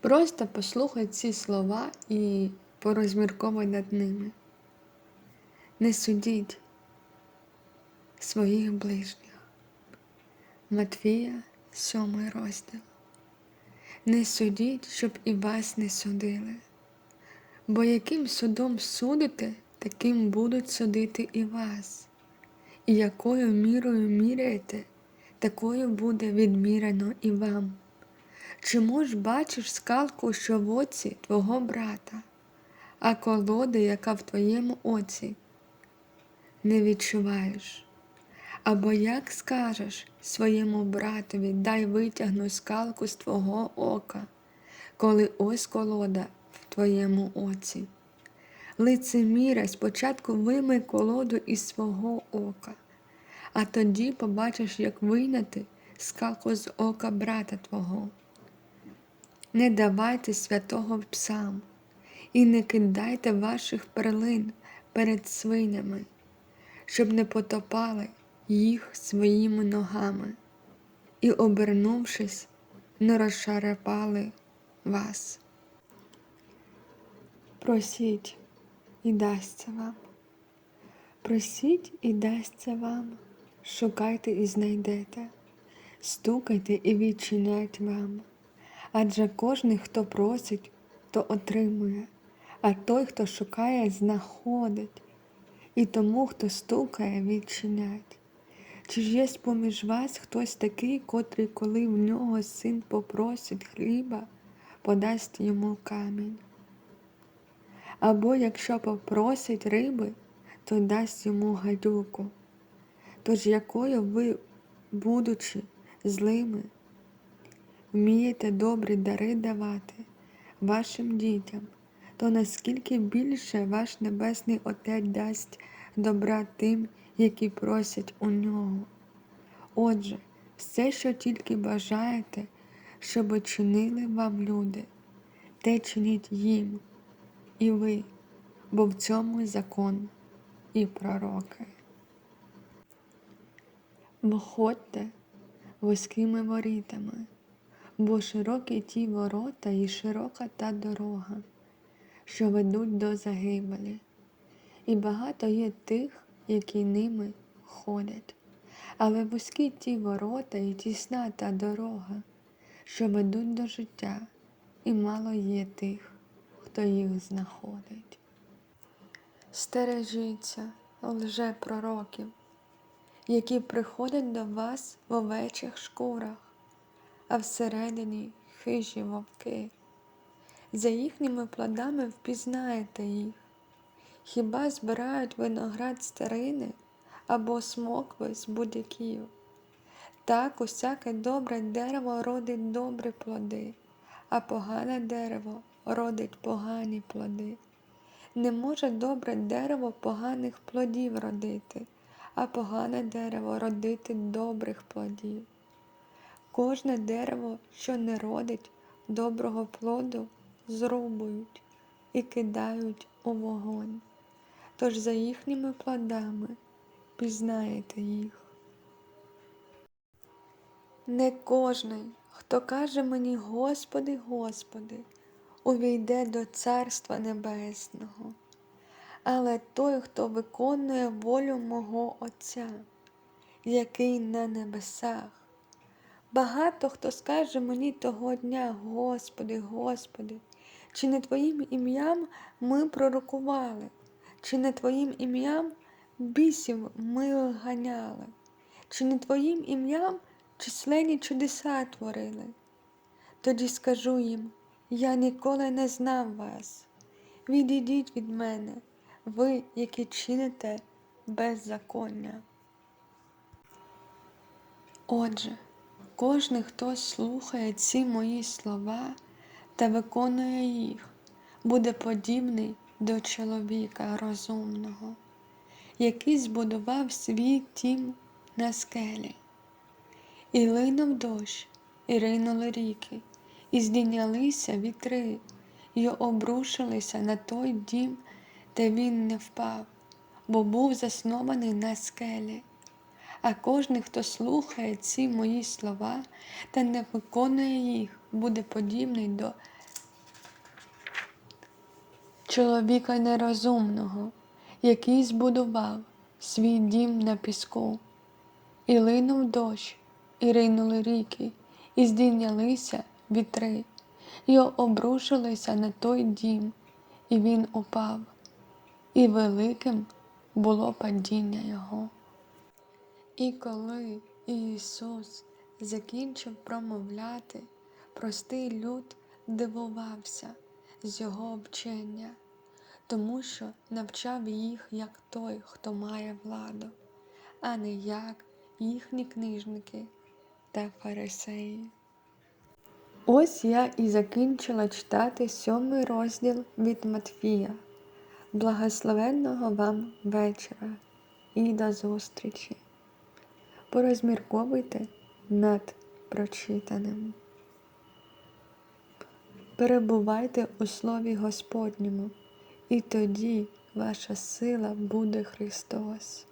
Просто послухай ці слова і порозмірковуй над ними. Не судіть своїх ближніх. Матвія, 7 розділ. Не судіть, щоб і вас не судили. Бо яким судом судите, таким будуть судити і вас, і якою мірою міряєте, такою буде відмірено і вам. Чому ж бачиш скалку, що в оці твого брата, а колоди, яка в твоєму оці, не відчуваєш? Або як скажеш своєму братові, дай витягну скалку з твого ока, коли ось колода в твоєму оці. Лицеміра спочатку вийми колоду із свого ока, а тоді побачиш, як вийняти скалку з ока брата твого. Не давайте святого псам, і не кидайте ваших перлин перед свинями, щоб не потопали їх своїми ногами, і, обернувшись, не розшарапали вас. Просіть і дасться вам. Просіть і дасться вам, шукайте і знайдете, стукайте і відчинять вам. Адже кожний, хто просить, то отримує, а той, хто шукає, знаходить, і тому, хто стукає, відчинять. Чи ж є поміж вас хтось такий, котрий, коли в нього син попросить хліба, подасть йому камінь? Або якщо попросить риби, то дасть йому гадюку. Тож якою ви, будучи злими, вмієте добрі дари давати вашим дітям, то наскільки більше ваш Небесний Отець дасть добра тим, які просять у нього. Отже, все, що тільки бажаєте, щоб чинили вам люди, те чиніть їм і ви, бо в цьому закон і пророки. Входьте вузькими ворітами, бо широкі ті ворота і широка та дорога, що ведуть до загибелі, і багато є тих, які ними ходять, але вузькі ті ворота і тісна та дорога, що ведуть до життя, і мало є тих, хто їх знаходить. Стережіться лжепророків, які приходять до вас в овечих шкурах, а всередині хижі вовки. За їхніми плодами впізнаєте їх. Хіба збирають виноград старини або смокви з будяків? Так усяке добре дерево родить добрі плоди, а погане дерево родить погані плоди. Не може добре дерево поганих плодів родити, а погане дерево родити добрих плодів. Кожне дерево, що не родить доброго плоду, зрубують і кидають у вогонь. Тож за їхніми плодами пізнаєте їх. Не кожний, хто каже мені, Господи, Господи, увійде до Царства Небесного, але той, хто виконує волю мого Отця, який на небесах. Багато хто скаже мені того дня, Господи, Господи, чи не Твоїм ім'ям ми пророкували, чи не Твоїм ім'ям бісів ми ганяли, чи не Твоїм ім'ям численні чудеса творили? Тоді скажу їм, я ніколи не знав вас. Відійдіть від мене, ви, які чините беззаконня. Отже, кожен, хто слухає ці мої слова та виконує їх, буде подібний до чоловіка розумного, який збудував свій тім на скелі. І линув дощ, і ринули ріки, і здійнялися вітри, і обрушилися на той дім, де він не впав, бо був заснований на скелі. А кожен, хто слухає ці мої слова та не виконує їх, буде подібний до чоловіка нерозумного, який збудував свій дім на піску. І линув дощ, і ринули ріки, і здійнялися вітри, і обрушилися на той дім, і він упав, і великим було падіння його. І коли Ісус закінчив промовляти, простий люд дивувався з його вчення, тому що навчав їх як той, хто має владу, а не як їхні книжники та фарисеї. Ось я і закінчила читати сьомий розділ від Матфія. Благословенного вам вечора і до зустрічі. Порозмірковуйте над прочитаним. Перебувайте у Слові Господньому, і тоді ваша сила буде Христос.